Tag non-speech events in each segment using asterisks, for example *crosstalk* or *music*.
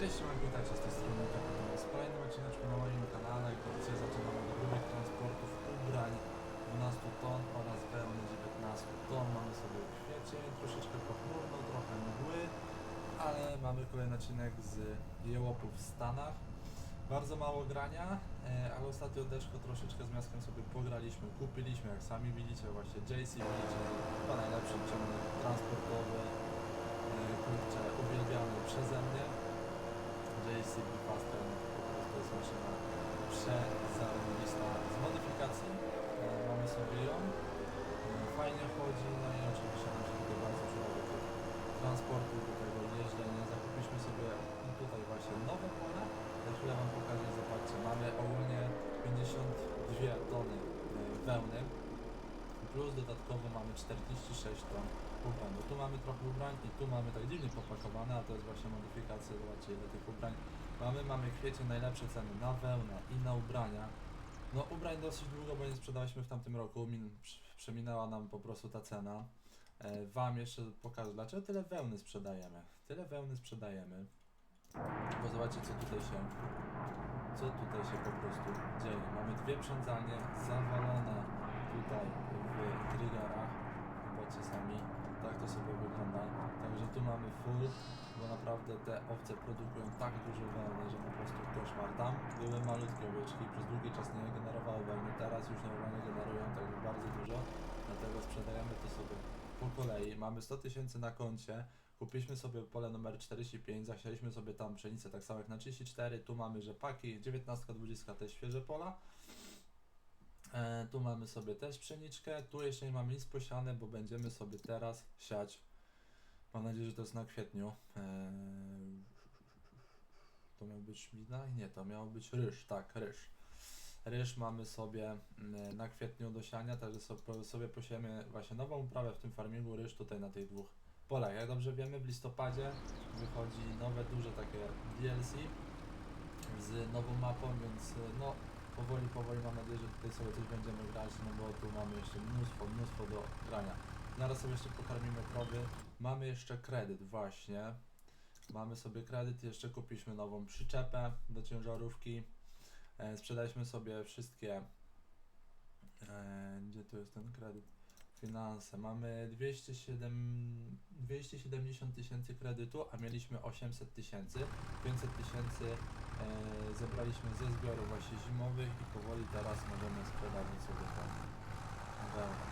Cześć, siemanko, witajcie z tej strony Kapitan. Z kolejnym na moim kanale, gdzie dzisiaj zaczynamy od rubrik transportów ubrań 12 ton oraz wełny 19 ton. Mamy sobie kwiecień, troszeczkę pochmurno, trochę mgły, ale mamy kolejny odcinek z jełopów w Stanach. Bardzo mało grania, e, ale ostatnio deszko troszeczkę z miastem sobie pograliśmy, kupiliśmy, jak sami widzicie, właśnie JCB, czyli chyba najlepszy ciągnik transportowy, e, kurczę, uwielbiany przeze mnie. JCB Faster no po prostu jest maszyna przezarobista. Z modyfikacji. E, mamy sobie ją, e, fajnie chodzi, no i oczywiście nam się tutaj bardzo przydaje do transportu, do tego jeżdżenia. Zakupiliśmy sobie tutaj właśnie nowe pole, za chwilę Wam pokażę, zobaczcie, mamy ogólnie 52 tony e, wełny, plus dodatkowo mamy 46 ton ubrań. Bo tu mamy trochę ubrań i tu mamy tak dziwnie popakowane, a to jest właśnie modyfikacja, zobaczcie ile tych ubrań mamy. Mamy kwiecień najlepsze ceny na wełnę i na ubrania. No ubrań dosyć długo, bo nie sprzedaliśmy w tamtym roku, min, prz- przeminęła nam po prostu ta cena. E, wam jeszcze pokażę, dlaczego tyle wełny sprzedajemy. Tyle wełny sprzedajemy, bo zobaczcie co tutaj się co tutaj się po prostu dzieje. Mamy dwie przędzalnie zawalone tutaj w triggerach. Zobaczcie sami, tak to sobie wygląda. Także tu mamy full, bo naprawdę te owce produkują tak dużo wełny, że po prostu koszmar. Tam były malutkie owieczki, przez długi czas nie generowały wełny, teraz już normalnie generują, także bardzo dużo. Dlatego sprzedajemy to sobie po kolei. Mamy 100 tysięcy na koncie. Kupiliśmy sobie pole numer 45, zasialiśmy sobie tam pszenicę tak samo jak na 34. Tu mamy rzepaki, 19, 20 też świeże pola. E, tu mamy sobie też pszeniczkę. Tu jeszcze nie mamy nic posiane, bo będziemy sobie teraz siać. Mam nadzieję, że to jest na kwietniu. E, to miał być szmida? Nie, to miał być ryż, tak, ryż. Ryż mamy sobie mm, na kwietniu do siania, także sobie, posiemy właśnie nową uprawę w tym farmingu ryż tutaj na tych dwóch polach. Jak dobrze wiemy, w listopadzie wychodzi nowe, duże takie DLC z nową mapą, więc no powoli, powoli mam nadzieję, że tutaj sobie coś będziemy grać, no bo tu mamy jeszcze mnóstwo, mnóstwo do grania. Zaraz sobie jeszcze pokarmimy krowy. Mamy jeszcze kredyt właśnie. Mamy sobie kredyt, jeszcze kupiliśmy nową przyczepę do ciężarówki. E, sprzedaliśmy sobie wszystkie. E, gdzie tu jest ten kredyt? Finanse. Mamy 207, 270 tysięcy kredytu, a mieliśmy 800 tysięcy. 500 tysięcy e, zebraliśmy ze zbiorów właśnie zimowych i powoli teraz możemy sprzedawać sobie ten wełnę.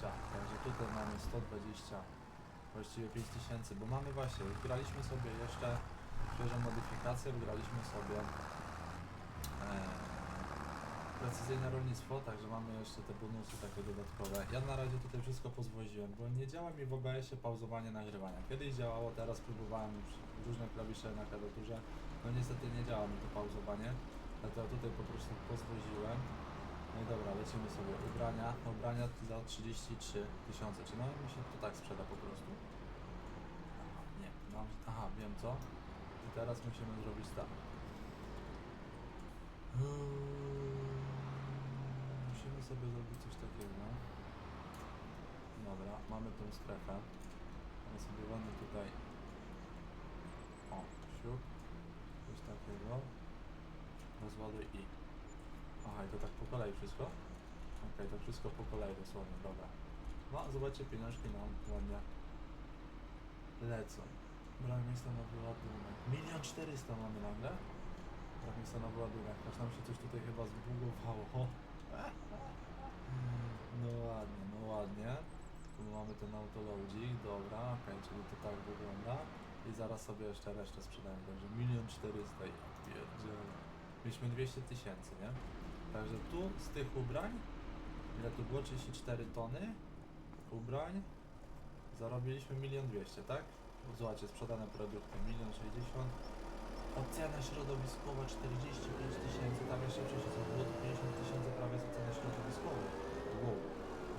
Ciach, także tutaj mamy 120, właściwie 5 tysięcy, bo mamy właśnie, graliśmy sobie jeszcze świeżą modyfikację, graliśmy sobie e, precyzyjne rolnictwo, także mamy jeszcze te bonusy takie dodatkowe. Ja na razie tutaj wszystko pozwoziłem, bo nie działa mi w OBS-ie pauzowanie nagrywania. Kiedyś działało, teraz próbowałem już różne klawisze na klawiaturze, no niestety nie działa mi to pauzowanie, dlatego tutaj po prostu pozwoziłem. No i dobra, lecimy sobie. Ubrania, ubrania za 33 tysiące, czy no mi się to tak sprzeda po prostu. Aha, nie, aha, wiem co. I teraz musimy zrobić tak. Musimy sobie zrobić coś takiego. Dobra, mamy tą strefę. Ja sobie będę tutaj. O, siup. Coś takiego. Rozładuj i. Aha, i to tak po kolei wszystko? Okej, to wszystko po kolei dosłownie, dobra. No, zobaczcie, pieniążki nam ładnie lecą. Brak miejsca na wyładunek. Milion czterysta mamy nagle? Brak miejsca na wyładunek. Aż nam się coś tutaj chyba zbugowało. *laughs* No ładnie, no ładnie. Tu mamy ten autoloadzik, dobra, okej, czyli to tak wygląda. I zaraz sobie jeszcze resztę sprzedałem, także milion czterysta, ja pierdzielę. Mieliśmy 200 tysięcy, nie? Także tu z tych ubrań, ile tu było? 34 tony ubrań, zarobiliśmy milion dwieście, tak? Zobaczcie, sprzedane produkty milion 60. Ocena środowiskowa 45 tysięcy, tam jeszcze przecież było 50 tysięcy prawie z oceny środowiskowej. Wow.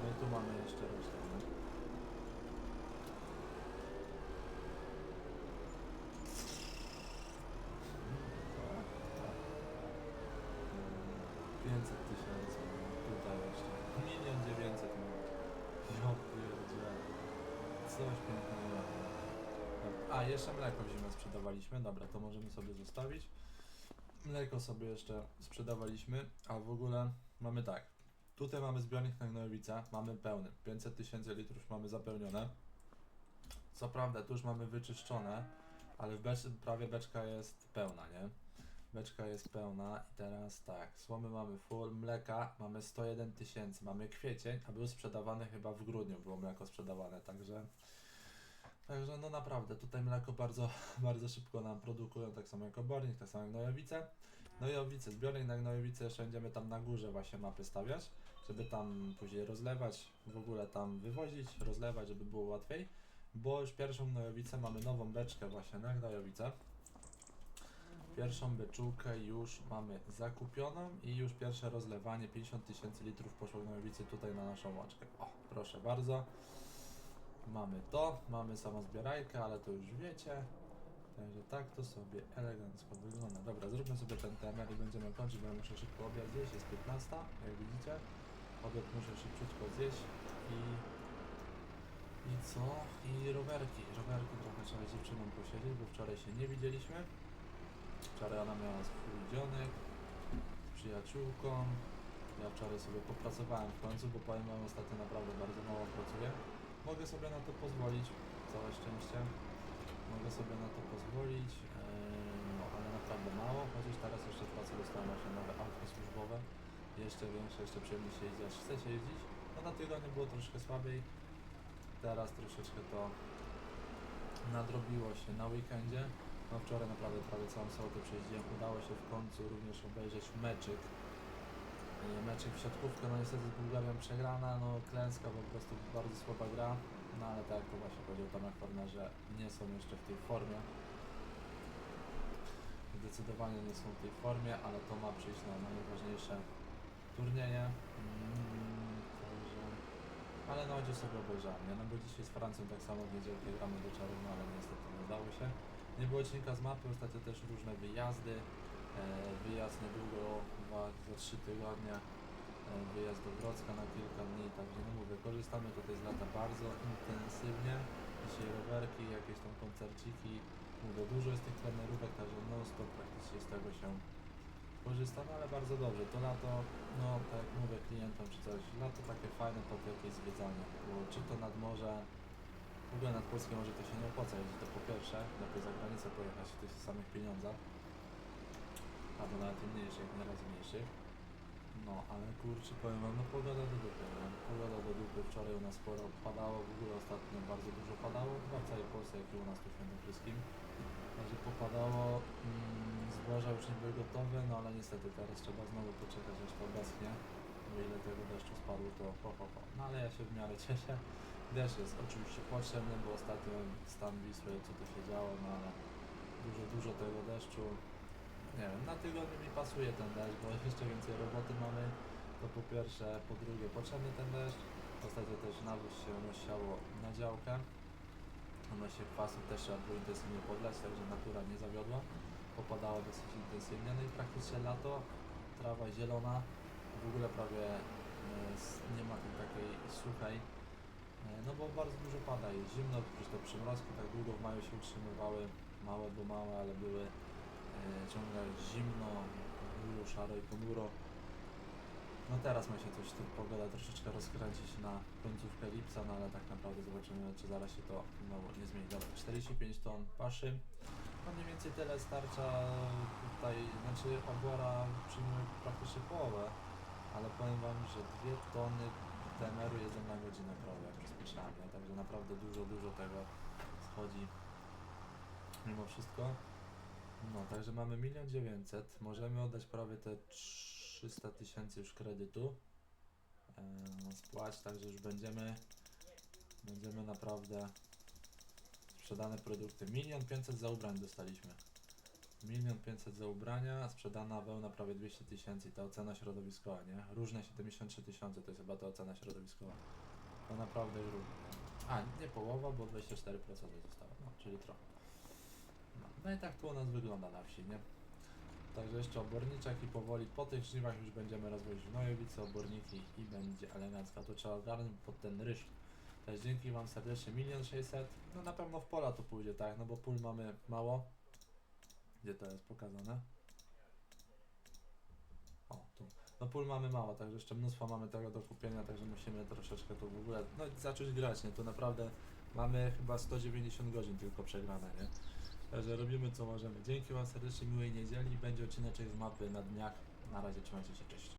No i tu mamy jeszcze resztę. nie? Tak, tak. 500 tysięcy, tutaj jeszcze. Milion dziewięćset minut. Ja pierdzielę. Coś pięknego. A, jeszcze mleko w zimę sprzedawaliśmy, dobra, to możemy sobie zostawić. Mleko sobie jeszcze sprzedawaliśmy, a w ogóle mamy tak. Tutaj mamy zbiornik na gnojowice, mamy pełny, 500 tysięcy litrów mamy zapełnione. Co prawda, tu już mamy wyczyszczone, ale w becz, prawie beczka jest pełna, nie? Beczka jest pełna i teraz tak, słomy mamy full, mleka mamy 101 tysięcy, mamy kwiecień, a był sprzedawany chyba w grudniu, było mleko sprzedawane, także Także no naprawdę, tutaj mleko bardzo, *laughs* bardzo szybko nam produkują, tak samo jak obornik, tak samo jak gnojowice. Gnojowice, zbiornik na gnojowice, jeszcze będziemy tam na górze właśnie mapy stawiać, żeby tam później rozlewać, w ogóle tam wywozić, rozlewać, żeby było łatwiej. Bo już pierwszą gnojowicę mamy nową beczkę właśnie na gnojowice. Pierwszą beczułkę już mamy zakupioną i już pierwsze rozlewanie 50 tysięcy litrów poszło gnojowicy tutaj na naszą łączkę. O, proszę bardzo. Mamy to, mamy samą zbierajkę, ale to już wiecie. Także tak to sobie elegancko wygląda. Dobra, zróbmy sobie ten temat i będziemy kończyć, bo ja muszę szybko obiad zjeść, jest 15, jak widzicie. Obiad muszę szybciutko zjeść i... I co? I rowerki. Rowerki trochę trzeba z dziewczyną posiedzieć, bo wczoraj się nie widzieliśmy. Wczoraj ona miała swój dzionek z przyjaciółką. Ja wczoraj sobie popracowałem w końcu, bo powiem wam ostatnio naprawdę bardzo mało pracuję. Mogę sobie na to pozwolić, całe szczęście. Mogę sobie na to pozwolić, eee, no ale naprawdę mało, chociaż teraz jeszcze w pracy dostałem właśnie nowe auto służbowe. Jeszcze większe, jeszcze przyjemnie się jeździ, aż chce się jeździć. No na tygodniu było troszkę słabiej. Teraz troszeczkę to nadrobiło się na weekendzie. No wczoraj naprawdę prawie całą sobotę przejeździłem. Udało się w końcu również obejrzeć meczyk. E, Meczyk w siatkówkę, no niestety z Bułgarią przegrana, no klęska, po prostu bardzo słaba gra. No ale tak jak to właśnie powiedział Tomek Horner, że nie są jeszcze w tej formie. Zdecydowanie nie są w tej formie, ale to ma przyjść na najważniejsze turnieje. Mm, także... Ale no chociaż sobie obejrzałem, nie? No bo dzisiaj z Francją tak samo w niedzielkę gramy wieczorem, no ale niestety nie udało się. Nie było odcinka z mapy, ostatnio też różne wyjazdy. E, wyjazd niedługo, dwa, za trzy tygodnie. E, wyjazd do Wrocka na kilka dni, także no mówię, korzystamy tutaj z lata bardzo intensywnie. Dzisiaj rowerki, jakieś tam koncerciki. Mówię, dużo jest tych trenerówek, także non stop praktycznie z tego się korzystam, ale bardzo dobrze. To lato, no tak jak mówię klientom czy coś, lato takie fajne pod jakieś zwiedzanie, bo czy to nad morze, w ogóle nad Polskę może to się nie opłaca jeździć, to po pierwsze, lepiej za granicę pojechać w tych samych pieniądzach, albo nawet mniejszych, nieraz mniejszych. No, ale kurczę, powiem wam, no pogoda do dupy, no. Pogoda do dupy, wczoraj u nas sporo padało, w ogóle ostatnio bardzo dużo padało, chyba w całej Polsce, jak i u nas tu w Świętokrzyskim. Także popadało, mm, zboża już nie były gotowe, no ale niestety teraz trzeba znowu poczekać, aż to obeschnie. Bo ile tego deszczu spadło, to ho, ho, ho. No ale ja się w miarę cieszę. Deszcz jest oczywiście potrzebny, bo ostatnio stan Wisły, co tu się działo, no ale dużo, dużo tego deszczu. Nie wiem, na tygodniu mi pasuje ten deszcz, bo jeszcze więcej roboty mamy. To po pierwsze, po drugie potrzebny ten deszcz. Ostatnio też nawóz się rozsiało na działkę. Ono się kwasem też trzeba było intensywnie podlać, także natura nie zawiodła. Popadało dosyć intensywnie, no i praktycznie lato, trawa zielona, w ogóle prawie e, nie ma tej takiej suchej, e, no bo bardzo dużo pada, jest zimno, przecież te przymrozki tak długo w maju się utrzymywały, małe bo małe, ale były ciągle zimno, było szaro i ponuro. No teraz ma się coś tu pogoda troszeczkę rozkręcić na końcówkę lipca, no ale tak naprawdę zobaczymy, czy zaraz się to znowu nie zmieni. Dobra, 45 ton paszy. No mniej więcej tyle starcza tutaj, znaczy obora przyjmuje praktycznie połowę, ale powiem wam, że 2 tony TMR-u jedzą na godzinę krowy, jak także naprawdę dużo, dużo tego schodzi mimo wszystko. No, także mamy milion dziewięćset. Możemy oddać prawie te 300 tysięcy już kredytu. E, spłać, także już będziemy będziemy naprawdę sprzedane produkty. Milion pięćset za ubrań dostaliśmy. Milion pięćset za ubrania, sprzedana wełna prawie 200 tysięcy ta ocena środowiskowa, nie? Różne 73 tysiące to jest chyba ta ocena środowiskowa. To naprawdę już równo. A, nie połowa, bo 24% zostało, no, czyli trochę. No, i tak to u nas wygląda na wsi, nie? Także jeszcze oborniczek i powoli po tych żniwach już będziemy rozwozić gnojowice, oborniki i będzie elegancka. To trzeba ogarnąć pod ten ryż. Też dzięki wam serdecznie, milion sześćset. No na pewno w pola to pójdzie, tak, no bo pól mamy mało. Gdzie to jest pokazane? O, tu. No pól mamy mało, także jeszcze mnóstwo mamy tego do kupienia, także musimy troszeczkę tu w ogóle, no zacząć grać, nie? Tu naprawdę mamy chyba 190 godzin tylko przegrane, nie? Także robimy co możemy. Dzięki wam serdecznie, miłej niedzieli. Będzie odcineczek z mapy na dniach. Na razie trzymajcie się, cześć.